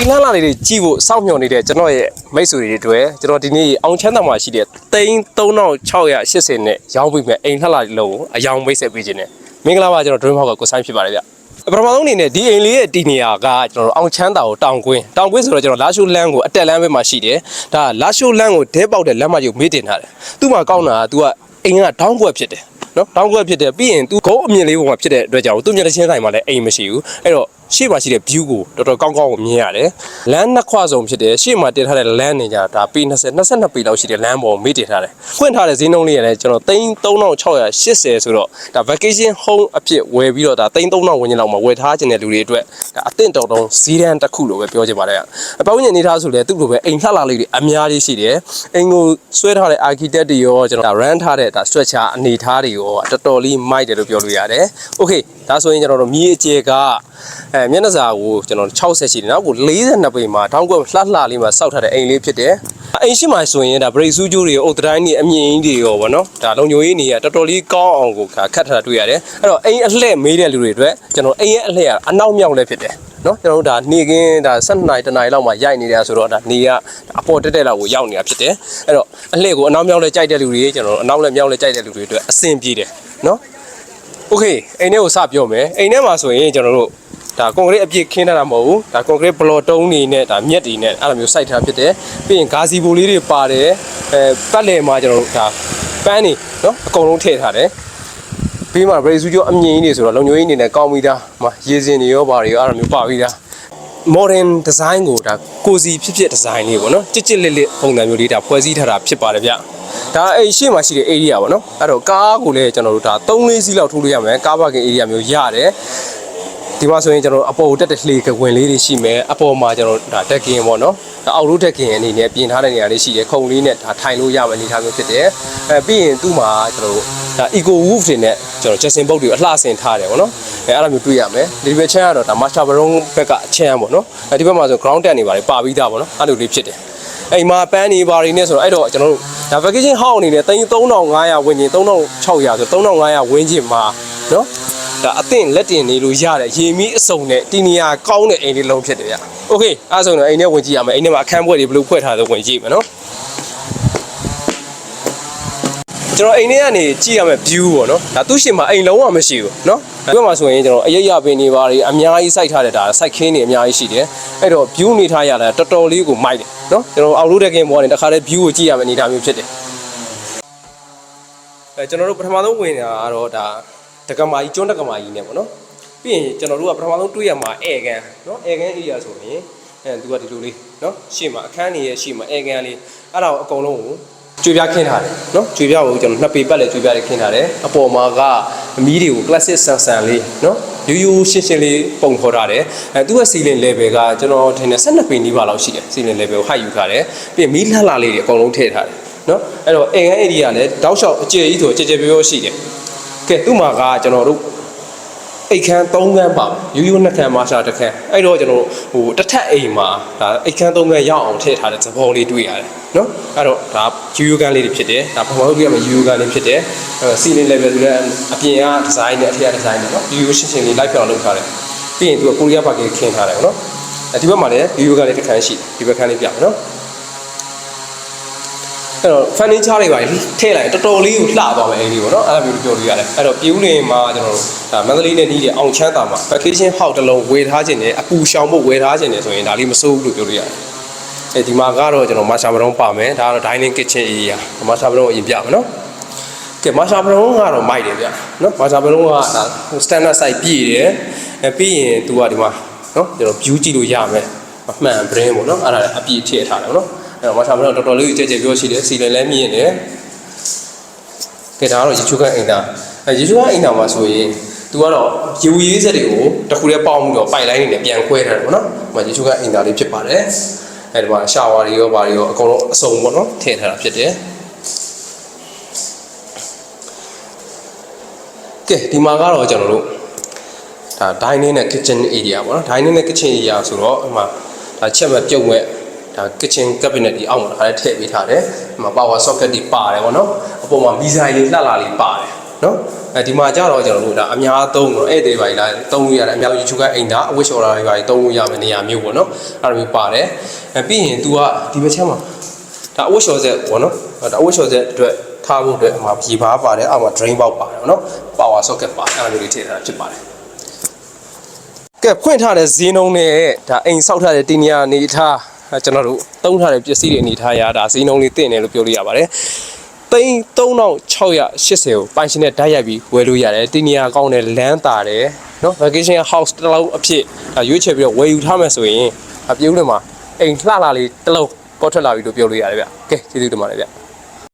ဒီလန်းလာလေးတွေကြည့်ဖို့စောင့်မျှော်နေတဲ့ကျွန်တော်ရဲ့မိတ်ဆွေတွေတွေအတွက်ကျွန်တော်ဒီနေ့အောင်ချမ်းသာမှာရှိတဲ့3680နဲ့ရောင်းပြီးမြအိမ်လှလာလေးလုံးကိုအယောင်မိတ်ဆက်ပေးခြင်းနဲ့မင်္ဂလာပါကျွန်တော် Dream House ကကိုဆိုင်ဖြစ်ပါတယ်ဗျပထမဆုံးအနေနဲ့ဒီအိမ်လေးရဲ့တီနေရာကကျွန်တော်တို့အောင်ချမ်းသာကိုတောင်ကွင်းတောင်ကွင်းဆိုတော့ကျွန်တော်လာရှိုးလမ်းကိုအတက်လမ်းဘက်မှာရှိတယ်ဒါလာရှိုးလမ်းကိုဒဲပေါက်တဲ့လမ်းမကြီးကိုမေးတင်ထားတယ်သူ့မှာကောင်းတာက तू ကအိမ်ကတောင်းကွက်ဖြစ်တယ်နော်တောင်းကွက်ဖြစ်တယ်ပြီးရင် तू ဂုံးအမြင့်လေးပေါ်မှာဖြစ်တဲ့အတွက်ကြောင့်သူ့မျက်နှာချင်းဆိုင်မှာလည်းအိမ်မရှိဘူးအဲ့တော့ ရှေ့မှာရှိတဲ့ view ကိုတော်တော်ကောင်းကောင်းကိုမြင်ရတယ်လမ်းနှစ်ခွဆုံးဖြစ်တယ်ရှေ့မှာတင်ထားတဲ့လမ်းနေကြဒါပေ20 22ပေလောက်ရှိတဲ့လမ်းပေါ်မေ့တင်ထားတယ်ဖွင့်ထားတဲ့ဈေးနှုန်းလေးရတယ်ကျွန်တော်3380ဆိုတော့ဒါ vacation home အဖြစ်ဝယ်ပြီးတော့ဒါ3300ဝန်းကျင်လောက်မှာဝယ်ထားခြင်းတဲ့လူတွေအတွက်ဒါအသင့်တော်တုံးဈေးတန်းတစ်ခုလို့ပဲပြောချင်ပါတယ်အပေါင်းညနေထားဆိုလဲသူ့လိုပဲအိမ်လှလာလေးတွေအများကြီးရှိတယ်အိမ်ကိုဆွဲထားတဲ့ architect တွေရောကျွန်တော်ဒါ run ထားတဲ့ဒါ structure အနေထားတွေရောတော်တော်လေးမိုက်တယ်လို့ပြောလို့ရတယ် okay ဒါဆိုရင်ကျွန်တော်တို့မြေအကျယ်ကအဲမျက်နှာစာကိုကျွန်တော်60ရှိတယ်နောက်ကို42ပေမှာတောင်းကွက်လှလှလေးမှာစောက်ထားတဲ့အိမ်လေးဖြစ်တယ်အိမ်ရှိမှဆိုရင်ဒါ break စူးကြိုးတွေရောအုတ်တိုင်းတွေအမြင့်ကြီးတွေရောဗောနော်ဒါလုံညိုကြီးနေရတော်တော်လေးကောင်းအောင်ကိုခတ်ထားတာတွေ့ရတယ်အဲ့တော့အိမ်အလှဲ့မေးတဲ့လူတွေအတွက်ကျွန်တော်အိမ်ရဲ့အလှဲ့ကအနောက်မြောက်လည်းဖြစ်တယ်နော်ကျွန်တော်တို့ဒါနေကင်းဒါ7နာရီတနာရီလောက်မှရိုက်နေတယ်ဆိုတော့ဒါနေကအပေါ်တက်တက်လောက်ကိုရောက်နေတာဖြစ်တယ်အဲ့တော့အလှဲ့ကိုအနောက်မြောက်လည်းကြိုက်တဲ့လူတွေကျွန်တော်တို့အနောက်လည်းမြောက်လည်းကြိုက်တဲ့လူတွေအတွက်အဆင်ပြေတယ်နော် โอเคအိမ်ထဲကိုစပြောမယ်အိမ်ထဲမှာဆိုရင်ကျွန်တော်တို့ ဒါကွန်ကရစ်အပြည့်ခင်းထားတာမဟုတ်ဘူးဒါကွန်ကရစ်ဘလော့တုံးနေနဲ့ဒါမြက်တွေနဲ့အဲ့လိုမျိုးစိုက်ထားဖြစ်တယ်ပြီးရင်ဂါစီဘိုလေးတွေပါတယ်အဲပတ်လည်မှာကျွန်တော်တို့ဒါပန်းနေနော်အကုန်လုံးထည့်ထားတယ်ပြီးမှ brace ကျော်အမြင့်ကြီးတွေဆိုတော့လုံညိုကြီးအနေနဲ့ကောင်းပြီးသားဟိုရေစင်တွေရောဘာတွေရောအဲ့လိုမျိုးပါပြီးသား modern design ကိုဒါကိုစီဖြစ်ဖြစ် design လေးပေါ့နော်ကြစ်ကြစ်လစ်လစ်ပုံစံမျိုးလေးဒါဖွဲ့စည်းထားတာဖြစ်ပါတယ်ဗျဒါအဲ့ရှေ့မှာရှိတဲ့ area ပေါ့နော်အဲ့တော့ကားကိုလည်းကျွန်တော်တို့ဒါ3လေးစီးလောက်ထိုးလို့ရမယ်ကား parking area မျိုးရတယ် ဒီမှာဆိုရင်ကျွန်တော်အပေါ်ကိုတက်တဲ့လှေကဝင်လေးတွေရှိမယ်အပေါ်မှာကျွန်တော်ဒါတက်ကင်ပေါ့နော်ဒါအောက်လို့တက်ကင်အနေနဲ့ပြင်ထားတဲ့နေရာလေးရှိတယ်ခုံလေးနဲ့ဒါထိုင်လို့ရမယ်အနေထားမျိုးဖြစ်တယ်အဲပြီးရင်သူ့မှာကျွန်တော်တို့ဒါ eco roof တွေနဲ့ကျွန်တော် Jackson boat တွေအလှဆင်ထားတယ်ပေါ့နော်အဲအဲ့လိုမျိုးတွေ့ရမယ်ဒီဘက်ချမ်းကတော့ဒါ master baron ဘက်ကအချမ်းပေါ့နော်အဲဒီဘက်မှာဆို ground တက်နေပါတယ်ပါပြီးသားပေါ့နော်အဲ့လိုလေးဖြစ်တယ်အိမ်မှာပန်းနေပါနေနဲ့ဆိုတော့အဲ့တော့ကျွန်တော်တို့ဒါ vacation house အနေနဲ့3500ဝန်းကျင်3600ဆို3500ဝန်းကျင်မှာ နော်ဒါအသင့်လက်တင်နေလို့ရတယ်ရေမီးအစုံနဲ့တီနီယာကောင်းတဲ့အိမ်လေးလုံးဖြစ်တယ်ဗျ။ Okay အဲ့ဆိုတော့အိမ်ထဲဝင်ကြည့်ရမယ်အိမ်ထဲမှာအခန်းပွဲတွေဘယ်လိုဖွဲ့ထားလဲဝင်ကြည့်မယ်နော်ကျွန်တော်အိမ်ထဲကနေကြည့်ရမယ် view ပေါ့နော်ဒါသူ့ရှင်မှာအိမ်လုံးဝမရှိဘူးနော်ဒီဘက်မှာဆိုရင်ကျွန်တော်အရရပင်နေပါတွေအများကြီးစိုက်ထားတဲ့ဒါစိုက်ခင်းတွေအများကြီးရှိတယ်အဲ့တော့ view နေထားရတာတော်တော်လေးကိုမိုက်တယ်နော်ကျွန်တော်အောက်လို့တဲ့ကင်းပေါ်ကနေတခါတည်း view ကိုကြည့်ရမယ်အနေထားမျိုးဖြစ်တယ်အဲကျွန်တော်တို့ပထမဆုံးဝင်နေတာကတော့ဒါ တက္ကမကြီးကျွန်းတက္ကမကြီးနဲ့ပေါ့နော်ပြီးရင်ကျွန်တော်တို့ကပထမဆုံးတွေ့ရမှာဧကန်နော်ဧကန် area ဆိုရင်အဲသူကဒီလိုလေးနော်ရှေ့မှာအခန်းနေရဲ့ရှေ့မှာဧကန်လေးအဲ့ဒါကိုအကုန်လုံးကိုကျွေးပြခင်းထားတယ်နော်ကျွေးပြကိုကျွန်တော်နှစ်ပေပတ်လဲကျွေးပြလေးခင်းထားတယ်အပေါ်မှာကအမီးတွေကို classic ဆန်ဆန်လေးနော်ရိုးရိုးရှင်းရှင်းလေးပုံဖော်ထားတယ်အဲသူ့ရဲ့ ceiling level ကကျွန်တော်ထင်တယ်12ပေနီးပါးလောက်ရှိတယ် ceiling level ကို height ယူထားတယ်ပြီးရင်မီးလှလှလေးတွေအကုန်လုံးထည့်ထားတယ်နော်အဲ့တော့ဧကန် area လည်းတောက်လျှောက်အကျယ်ကြီးဆိုကြဲကြဲပြောပြောရှိတယ် ကဲသူ့မှာကကျွန်တော်တို့အိတ်ခမ်း၃ခန်းပါယူယူနှစ်ခန်းမာရှာတစ်ခန်းအဲ့တော့ကျွန်တော်ဟိုတစ်ထပ်အိမ်မှာဒါအိတ်ခမ်း၃ခန်းရောက်အောင်ထည့်ထားတဲ့သဘောလေးတွေ့ရတယ်နော်အဲ့တော့ဒါယူယူကန်လေးတွေဖြစ်တယ်ဒါပထမဆုံးတွေ့ရမယ့်ယူယူကန်လေးဖြစ်တယ်အဲစီလင်း level ဆိုတဲ့အပြင်ကဒီဇိုင်းနဲ့အထက်ကဒီဇိုင်းနဲ့နော်ယူယူရှင်းရှင်းလေး live ပြောင်းလုပ်ထားတယ်ပြီးရင်သူကကိုရီးယားပါကင်ခင်းထားတယ်နော်အဲဒီဘက်မှာလည်းယူယူကန်လေးတစ်ခန်းရှိတယ်ဒီဘက်ခန်းလေးပြမယ်နော် အဲ့တော့ furniture တွေပါထည့်လိုက်ရင်တော်တော်လေးကိုလှသွားမယ်အိမ်လေးပေါ့နော်အဲ့လိုမျိုးပြောလို့ရတယ်အဲ့တော့ပြူးလင်မှာကျွန်တော်တို့ဒါမန္တလေးနဲ့နီးတဲ့အောင်ချမ်းသာမှာ vacation house တစ်လုံးဝယ်ထားခြင်းနဲ့အပူရှောင်ဖို့ဝယ်ထားခြင်းနဲ့ဆိုရင်ဒါလေးမစိုးဘူးလို့ပြောလို့ရတယ်အဲဒီမှာကတော့ကျွန်တော်မာရှာဘရုံပါမယ်ဒါကတော့ dining kitchen area မာရှာဘရုံအရင်ပြမယ်နော်ကဲမာရှာဘရုံကတော့မိုက်တယ်ဗျနော်မာရှာဘရုံကဒါ standard size ပြည့်တယ်အဲပြီးရင်သူကဒီမှာနော်ကျွန်တော် view ကြည့်လို့ရမယ်အမှန် brand ပေါ့နော်အဲ့ဒါအပြည့်ထည့်ထားတယ်ပေါ့နော် အဲ့တော့မာရှာဘရုံတော်တော်လေးကြဲကြဲပြောရှိတယ်စီလန်လည်းမြင့်တယ်ကဲဒါကတော့ရေချိုးကန်အိမ်သားအဲရေချိုးကန်အိမ်သားမှာဆိုရင်သူကတော့ရေဝရေးစက်တွေကိုတစ်ခုတည်းပေါင်းပြီးတော့ပိုက်လိုင်းနေနဲ့ပြန်ခွဲထားတယ်ပေါ့နော်။ဟိုရေချိုးကန်အိမ်သားလေးဖြစ်ပါတယ်။အဲဒီမှာရှာဝါတွေရောဘာတွေရောအကုန်လုံးအစုံပေါ့နော်ထည့်ထားတာဖြစ်တယ်။ကဲဒီမှာကတော့ကျွန်တော်တို့ဒါ dining နဲ့ kitchen area ပေါ့နော် dining နဲ့ kitchen area ဆိုတော့အမှဒါချက်မဲ့ပြုတ်မဲ့ ဒါ kitchen cabinet ဒီအောက်မှာဒါလည်းထည့်ပေးထားတယ်။ဒီမှာ power socket တွေပါတယ်ပေါ့နော်။အပေါ်မှာမီဇိုင်လေးလှလာလေးပါတယ်နော်အဲဒီမှာကြတော့ကျွန်တော်တို့ဒါအများသုံးတော့ဧည့်သည်ပါလာသုံးလို့ရတယ်အများကြီးချုပ်ကအိမ်သားအဝတ်လျှော်တာတွေပါသုံးလို့ရမယ့်နေရာမျိုးပေါ့နော်အဲ့လိုမျိုးပါတယ်အဲပြီးရင် तू ကဒီဘက်ချက်မှာဒါအဝတ်လျှော်ဆက်ပေါ့နော်ဒါအဝတ်လျှော်ဆက်အတွက်ထားဖို့အတွက်အမှာဖြီပါပါတယ်အောက်မှာ drain box ပါတယ်ပေါ့နော် power socket ပါအဲ့လိုလေးထည့်ထားတာဖြစ်ပါတယ်ကဲဖွင့်ထားတဲ့ဈေးနှုန်းနဲ့ဒါအိမ်ဆောက်ထားတဲ့တင်ညာနေထား အဲကျွန်တော်တို့သုံးထားတဲ့ပစ္စည်းတွေအနေထားရတာဈေးနှုန်းလေးတင့်တယ်လို့ပြောလို့ရပါတယ်သိန်း3680ကိုပိုင်ရှင်နဲ့ဓာတ်ရိုက်ပြီးဝယ်လို့ရတယ်တင်ညာကောင်းတယ်လမ်းတာတယ်နော် vacation house တစ်လုံးအဖြစ်ဒါရွေးချယ်ပြီးတော့ဝယ်ယူထားမယ်ဆိုရင်အပြုံးတွေမှာအိမ်လှလှလေးတစ်လုံးပေါ်ထွက်လာပြီလို့ပြောလို့ရတယ်ဗျကဲကျေးဇူးတင်ပါတယ်ဗျ